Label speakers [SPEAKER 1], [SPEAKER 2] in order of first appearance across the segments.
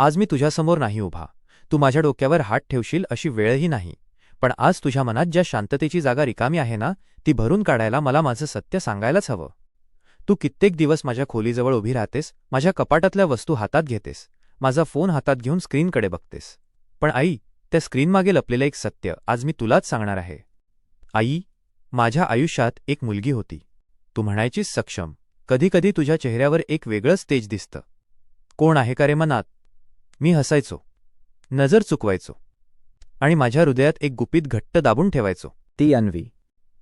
[SPEAKER 1] आज मी तुझ्यासमोर नाही उभा. तू माझ्या डोक्यावर हात ठेवशील अशी वेळही नाही. पण आज तुझ्या मनात ज्या शांततेची जागा रिकामी आहे ना ती भरून काढायला मला माझं सत्य सांगायलाच हवं. तू कित्येक दिवस माझ्या खोलीजवळ उभी राहतेस माझ्या कपाटातल्या वस्तू हातात घेतेस माझा फोन हातात घेऊन स्क्रीनकडे बघतेस. पण आई त्या स्क्रीनमागे लपलेलं एक सत्य आज मी तुलाच सांगणार आहे. आई माझ्या आयुष्यात एक मुलगी होती. तू म्हणायचीस सक्षम. कधीकधी तुझ्या चेहऱ्यावर एक वेगळंच तेज दिसतं. कोण आहे का रे मनात? मी हसायचो. नजर चुकवायचो. आणि माझ्या हृदयात एक गुपित घट्ट दाबून ठेवायचो.
[SPEAKER 2] ती अन्वी.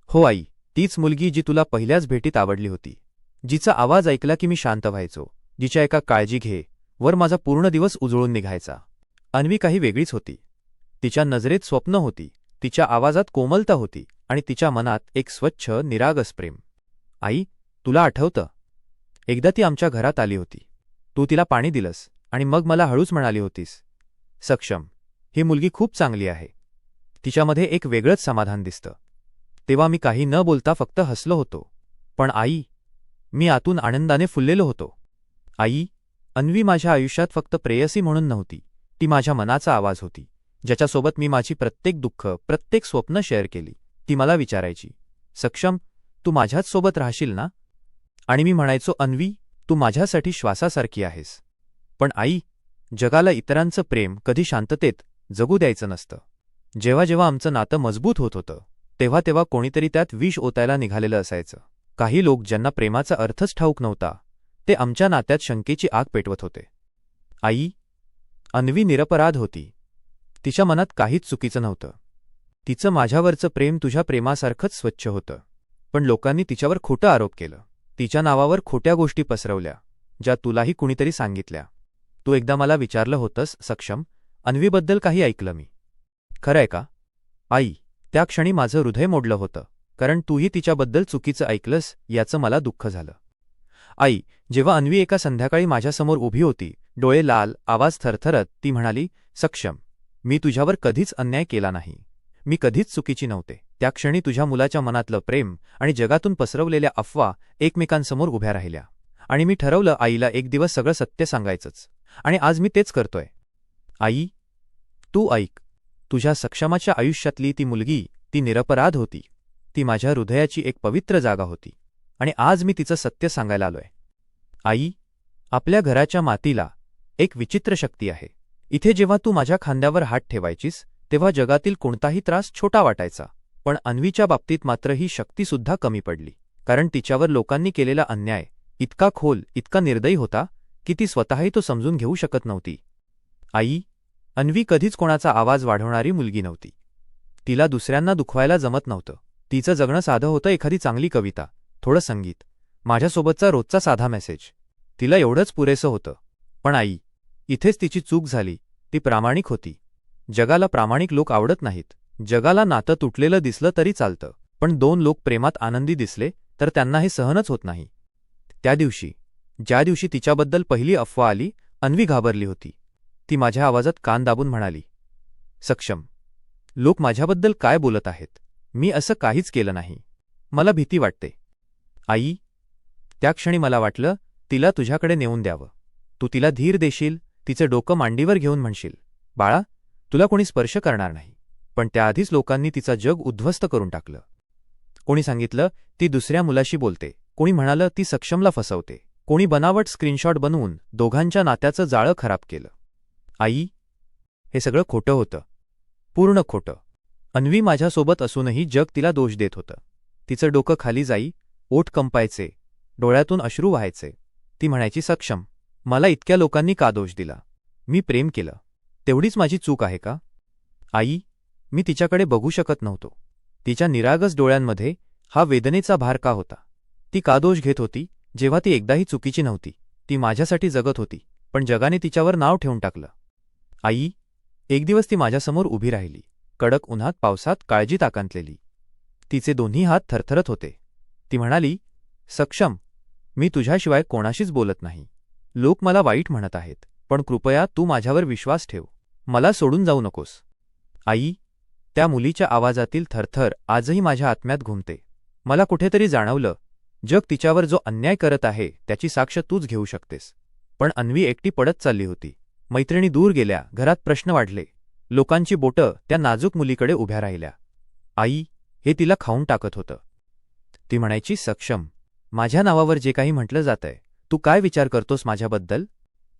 [SPEAKER 1] हो आई तीच मुलगी जी तुला पहिल्याच भेटीत आवडली होती. जिचा आवाज ऐकला की मी शांत व्हायचो. जिच्या एका काळजी घे वर माझा पूर्ण दिवस उजळून निघायचा. अन्वी काही वेगळीच होती. तिच्या नजरेत स्वप्न होती. तिच्या आवाजात कोमलता होती आणि तिच्या मनात एक स्वच्छ निरागस प्रेम. आई तुला आठवतं? एकदा ती आमच्या घरात आली होती. तू तिला पाणी दिलंस. आणि मग मला हळूच म्हणाली होतीस. सक्षम ही मुलगी खूप चांगली आहे. तिच्यामध्ये एक वेगळंच समाधान दिसतं. तेव्हा मी काही न बोलता फक्त हसलो होतो. पण आई मी आतून आनंदाने फुललेलो होतो. आई अन्वी माझ्या आयुष्यात फक्त प्रेयसी म्हणून नव्हती. ती माझ्या मनाचा आवाज होती ज्याच्यासोबत मी माझी प्रत्येक दुःख प्रत्येक स्वप्न शेअर केली. ती मला विचारायची सक्षम तू माझ्याच सोबत राहशील ना? आणि मी म्हणायचो अन्वी तू माझ्यासाठी श्वासासारखी आहेस. पण आई जगाला इतरांचं प्रेम कधी शांततेत जगू द्यायचं नसतं. जेव्हा जेव्हा आमचं नातं मजबूत होत होतं तेव्हा तेव्हा कोणीतरी त्यात विष ओतायला निघालेलं असायचं. काही लोक ज्यांना प्रेमाचा अर्थच ठाऊक नव्हता ते आमच्या नात्यात शंकेची आग पेटवत होते. आई अन्वी निरपराध होती. तिच्या मनात काहीच चुकीचं नव्हतं. तिचं माझ्यावरचं प्रेम तुझ्या प्रेमासारखंच स्वच्छ होतं. पण लोकांनी तिच्यावर खोटं आरोप केलं. तिच्या नावावर खोट्या गोष्टी पसरवल्या ज्या तुलाही कुणीतरी सांगितल्या. तू एकदा मला विचारलं होतंस सक्षम. अन्वीबद्दल काही ऐकलं मी. खरंय का? आई त्या क्षणी माझं हृदय मोडलं होतं कारण तूही तिच्याबद्दल चुकीचं ऐकलंस याचं मला दुःख झालं. आई जेव्हा अन्वी एका संध्याकाळी माझ्यासमोर उभी होती डोळे लाल आवाज थरथरत ती म्हणाली सक्षम मी तुझ्यावर कधीच अन्याय केला नाही. मी कधीच चुकीची नव्हते. त्या क्षणी तुझ्या मुलाच्या मनातलं प्रेम आणि जगातून पसरवलेल्या अफवा एकमेकांसमोर उभ्या राहिल्या. आणि मी ठरवलं आईला एक दिवस सगळं सत्य सांगायचंच. आणि आज मी तेच करतोय. आई तू ऐक. तुझ्या सक्षमाच्या आयुष्यातली ती मुलगी ती निरपराध होती. ती माझ्या हृदयाची एक पवित्र जागा होती. आणि आज मी तिचं सत्य सांगायला आलोय. आई आपल्या घराच्या मातीला एक विचित्र शक्ती आहे. इथे जेव्हा तू माझ्या खांद्यावर हात ठेवायचीस तेव्हा जगातील कोणताही त्रास छोटा वाटायचा. पण अन्वीच्या बाबतीत मात्र ही शक्तीसुद्धा कमी पडली. कारण तिच्यावर लोकांनी केलेला अन्याय इतका खोल इतका निर्दयी होता की ती स्वतःही तो समजून घेऊ शकत नव्हती. आई अन्वी कधीच कोणाचा आवाज वाढवणारी मुलगी नव्हती. तिला दुसऱ्यांना दुखवायला जमत नव्हतं. तिचं जगणं साधं होतं एखादी चांगली कविता थोडं संगीत माझ्यासोबतचा रोजचा साधा मेसेज. तिला एवढंच पुरेसं होतं. पण आई इथेच तिची चूक झाली ती प्रामाणिक होती. जगाला प्रामाणिक लोक आवडत नाहीत. जगाला नातं तुटलेलं दिसलं तरी चालतं. पण दोन लोक प्रेमात आनंदी दिसले तर त्यांना हे सहनच होत नाही. त्या दिवशी ज्या दिवशी तिच्याबद्दल पहिली अफवा आली अन्वी घाबरली होती. ती माझ्या आवाजात कान दाबून म्हणाली सक्षम लोक माझ्याबद्दल काय बोलत आहेत? मी असं काहीच केलं नाही. मला भीती वाटते. आई त्या क्षणी मला वाटलं तिला तुझ्याकडे नेऊन द्यावं. तू तिला धीर देशील तिचं डोकं मांडीवर घेऊन म्हणशील. बाळा तुला कोणी स्पर्श करणार नाही. पण त्याआधीच लोकांनी तिचा जग उद्ध्वस्त करून टाकलं. कोणी सांगितलं ती दुसऱ्या मुलाशी बोलते. कोणी म्हणालं ती सक्षमला फसवते. कोणी बनावट स्क्रीनशॉट बनवून दोघांच्या नात्याचं जाळं खराब केलं. आई हे सगळं खोटं होतं. पूर्ण खोटं. अन्वी माझ्यासोबत असूनही जग तिला दोष देत होतं. तिचं डोकं खाली जाई ओठ कंपायचे डोळ्यातून अश्रू व्हायचे. ती म्हणायची सक्षम मला इतक्या लोकांनी का दोष दिला? मी प्रेम केलं. तेवढीच माझी चूक आहे का? आई मी तिच्याकडे बघू शकत नव्हतो. तिच्या निरागस डोळ्यांमध्ये हा वेदनेचा भार का होता? ती का दोष घेत होती? जेव्हा ती एकदाही चुकीची नव्हती ती माझ्यासाठी जगत होती पण जगाने तिच्यावर नाव ठेवून टाकलं. आई एक दिवस ती माझ्यासमोर उभी राहिली कडक उन्हात पावसात काळजीत आकांतलेली तिचे दोन्ही हात थरथरत होते. ती म्हणाली सक्षम मी तुझ्याशिवाय कोणाशीच बोलत नाही. लोक मला वाईट म्हणत आहेत पण कृपया तू माझ्यावर विश्वास ठेव. मला सोडून जाऊ नकोस. आई त्या मुलीच्या आवाजातील थरथर आजही माझ्या आत्म्यात घुमते. मला कुठेतरी जाणवलं जग तिच्यावर जो अन्याय करत आहे त्याची साक्ष तूच घेऊ शकतेस. पण अन्वी एकटी पडत चालली होती. मैत्रिणी दूर गेल्या घरात प्रश्न वाढले. लोकांची बोटं त्या नाजूक मुलीकडे उभ्या राहिल्या. आई हे तिला खाऊन टाकत होतं. ती म्हणायची सक्षम माझ्या नावावर जे काही म्हटलं जातंय तू काय विचार करतोस माझ्याबद्दल?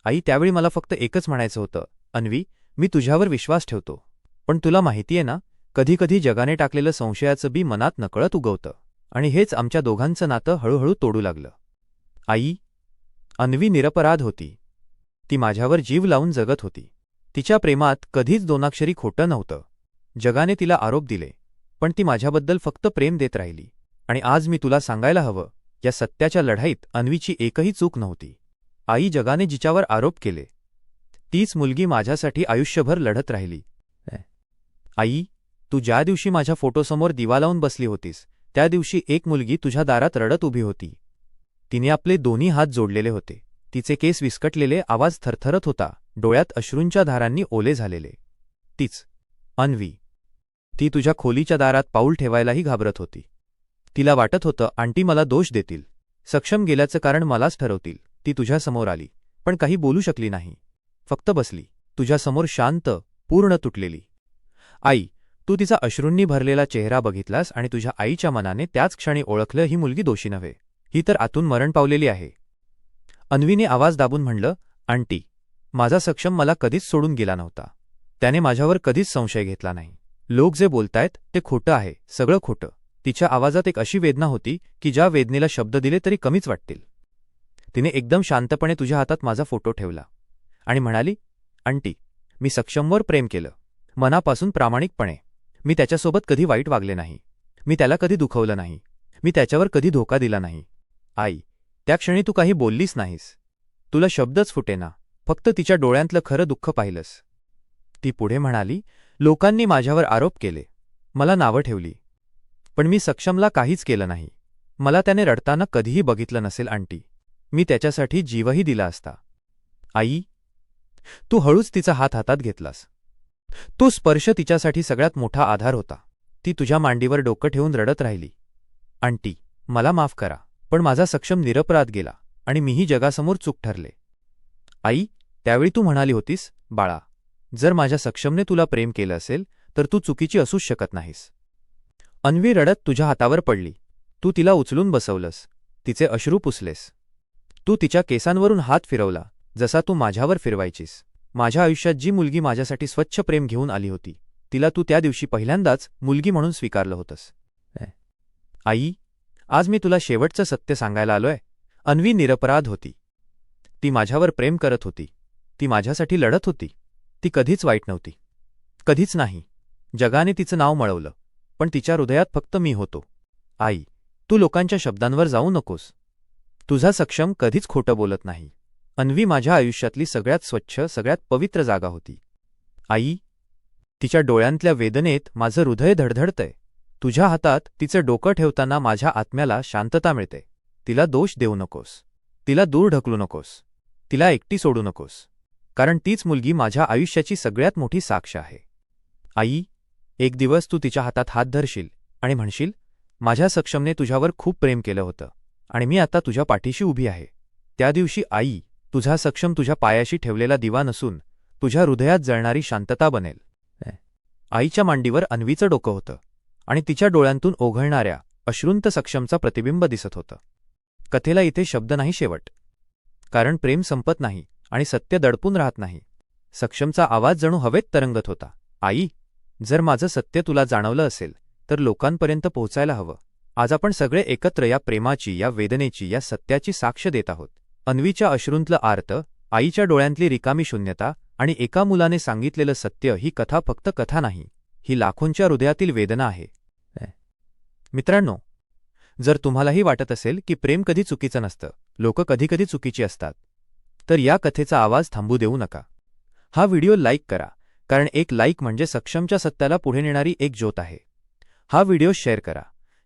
[SPEAKER 1] आई त्यावेळी मला फक्त एकच म्हणायचं होतं. अन्वी मी तुझ्यावर विश्वास ठेवतो. पण तुला माहितीये ना कधीकधी जगाने टाकलेलं संशयाचं बी मनात नकळत उगवतं. आणि हेच आमच्या दोघांचं नातं हळूहळू तोडू लागलं. आई अन्वी निरपराध होती. ती माझ्यावर जीव लावून जगत होती. तिच्या प्रेमात कधीच दोनाक्षरी खोटं नव्हतं. जगाने तिला आरोप दिले पण ती माझ्याबद्दल फक्त प्रेम देत राहिली. आणि आज मी तुला सांगायला हवं या सत्याच्या लढाईत अन्वीची एकही चूक नव्हती. आई जगाने जिच्यावर आरोप केले तीच मुलगी माझ्यासाठी आयुष्यभर लढत राहिली. आई तू ज्या दिवशी माझ्या फोटोसमोर दिवा लावून बसली होतीस त्या दिवशी एक मुलगी तुझ्या दारात रडत उभी होती. तिने आपले दोन्ही हात जोडलेले होते. तिचे केस विस्कटलेले आवाज थरथरत होता. डोळ्यात अश्रूंच्या धारांनी ओले झालेले. तीच. अन्वी. ती तुझ्या खोलीच्या दारात पाऊल ठेवायलाही घाबरत होती. तिला वाटत होतं आंटी मला दोष देतील. सक्षम गेल्याचं कारण मलाच ठरवतील. ती तुझ्यासमोर आली. पण काही बोलू शकली नाही. फक्त बसली. तुझ्यासमोर शांत पूर्ण तुटलेली. आई तू तिचा अश्रूंनी भरलेला चेहरा बघितलास आणि तुझ्या आईच्या मनाने त्याच क्षणी ओळखलं ही मुलगी दोषी नव्हे. ही तर आतून मरण पावलेली आहे. अन्वीने आवाज दाबून म्हणलं आंटी माझा सक्षम मला कधीच सोडून गेला नव्हता. त्याने माझ्यावर कधीच संशय घेतला नाही. लोक जे बोलतायत ते खोटं आहे सगळं खोटं. तिच्या आवाजात एक अशी वेदना होती की ज्या वेदनेला शब्द दिले तरी कमीच वाटतील. तिने एकदम शांतपणे तुझ्या हातात माझा फोटो ठेवला आणि म्हणाली आंटी मी सक्षमवर प्रेम केलं. मनापासून प्रामाणिकपणे. मी त्याच्यासोबत कधी वाईट वागले नाही. मी त्याला कधी दुखवलं नाही. मी त्याच्यावर कधी धोका दिला नाही. आई त्या क्षणी तू काही बोललीस नाहीस. तुला शब्दच फुटेना. फक्त तिच्या डोळ्यांतलं खरं दुःख पाहिलंस. ती पुढे म्हणाली लोकांनी माझ्यावर आरोप केले. मला नावं ठेवली. पण मी सक्षमला काहीच केलं नाही. मला त्याने रडताना कधीही बघितलं नसेल आंटी. मी त्याच्यासाठी जीवही दिला असता. आई तू हळूच तिचा हात हातात घेतलास. तो स्पर्श तिच्यासाठी सगळ्यात मोठा आधार होता. ती तुझ्या मांडीवर डोकं ठेवून रडत राहिली. आंटी मला माफ करा पण माझा सक्षम निरपराध गेला आणि मीही जगासमोर चूक ठरले. आई त्यावेळी तू म्हणाली होतीस बाळा जर माझ्या सक्षमने तुला प्रेम केलं असेल तर तू चुकीची असूच शकत नाहीस. अन्वी रडत तुझ्या हातावर पडली. तू तिला उचलून बसवलंस तिचे अश्रू पुसलेस. तू तिच्या केसांवरून हात फिरवला जसा तू माझ्यावर फिरवायचीस. माझ्या आयुष्यात जी मुलगी माझ्यासाठी स्वच्छ प्रेम घेऊन आली होती तिला तू त्या दिवशी पहिल्यांदाच मुलगी म्हणून स्वीकारलं होतंस. आई आज मी तुला शेवटचं सत्य सांगायला आलोय. अन्वी निरपराध होती. ती माझ्यावर प्रेम करत होती. ती माझ्यासाठी लढत होती. ती कधीच वाईट नव्हती. कधीच नाही. जगाने तिचं नाव मळवलं. पण तिच्या हृदयात फक्त मी होतो. आई तू लोकांच्या शब्दांवर जाऊ नकोस. तुझा सक्षम कधीच खोटं बोलत नाही. अन्वी माझ्या आयुष्यातली सगळ्यात स्वच्छ सगळ्यात पवित्र जागा होती. आई तिच्या डोळ्यांतल्या वेदनेत माझं हृदय धडधडतंय. तुझ्या हातात तिचं डोकं ठेवताना माझ्या आत्म्याला शांतता मिळते. तिला दोष देऊ नकोस. तिला दूर ढकलू नकोस. तिला एकटी सोडू नकोस. कारण तीच मुलगी माझ्या आयुष्याची सगळ्यात मोठी साक्ष आहे. आई एक दिवस तू तिच्या हातात हात धरशील आणि म्हणशील माझ्या सक्षमने तुझ्यावर खूप प्रेम केलं होतं आणि मी आता तुझ्या पाठीशी उभी आहे. त्या दिवशी आई तुझा सक्षम तुझ्या पायाशी ठेवलेला दिवा नसून तुझ्या हृदयात जळणारी शांतता बनेल. आईच्या मांडीवर अन्वीचं डोकं होतं आणि तिच्या डोळ्यांतून ओघळणाऱ्या अश्रुंत सक्षमचा प्रतिबिंब दिसत होतं. कथेला इथे शब्द नाही शेवट. कारण प्रेम संपत नाही आणि सत्य दडपून राहत नाही. सक्षमचा आवाज जणू हवेत तरंगत होता. आई जर माझं सत्य तुला जाणवलं असेल तर लोकांपर्यंत पोहोचायला हवं. आज आपण सगळे एकत्र या प्रेमाची या वेदनेची या सत्याची साक्ष देत आहोत. अन्वीच्या अश्रूंतलं आर्त आईच्या डोळ्यांतली रिकामी शून्यता आणि एका मुलाने सांगितलेलं सत्य ही कथा फक्त कथा नाही ही लाखोंच्या हृदयातील वेदना आहे. मित्रांनो जर तुम्हालाही वाटत असेल की प्रेम कधी चुकीचं नसतं लोक कधीकधी चुकीची असतात तर या कथेचा आवाज थांबू देऊ नका. हा व्हिडिओ लाईक करा कारण एक लाईक म्हणजे सक्षमच्या सत्याला पुढे नेणारी एक ज्योत आहे. हा व्हिडिओ शेअर करा.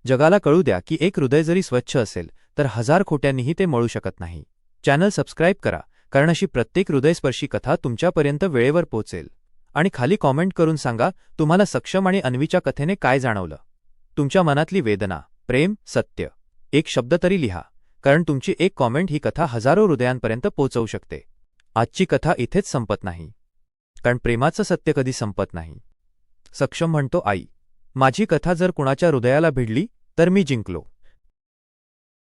[SPEAKER 1] जगाला कळू द्या की एक हृदय जरी स्वच्छ असेल तर हजार खोट्यांनीही ते मळू शकत नाही. चॅनल सबस्क्राईब करा कारण अशी प्रत्येक हृदयस्पर्शी कथा तुमच्यापर्यंत वेळेवर पोहोचेल. आणि खाली कॉमेंट करून सांगा तुम्हाला सक्षम आणि अन्वीच्या कथेने काय जाणवलं? तुमच्या मनातली वेदना प्रेम सत्य. एक शब्द तरी लिहा कारण तुमची एक कॉमेंट ही कथा हजारो हृदयांपर्यंत पोहोचवू शकते. आजची कथा इथेच संपत नाही. कारण प्रेमाचं सत्य कधी संपत नाही. सक्षम म्हणतो आई माझी कथा जर कुणाच्या हृदयाला भिडली तर मी जिंकलो.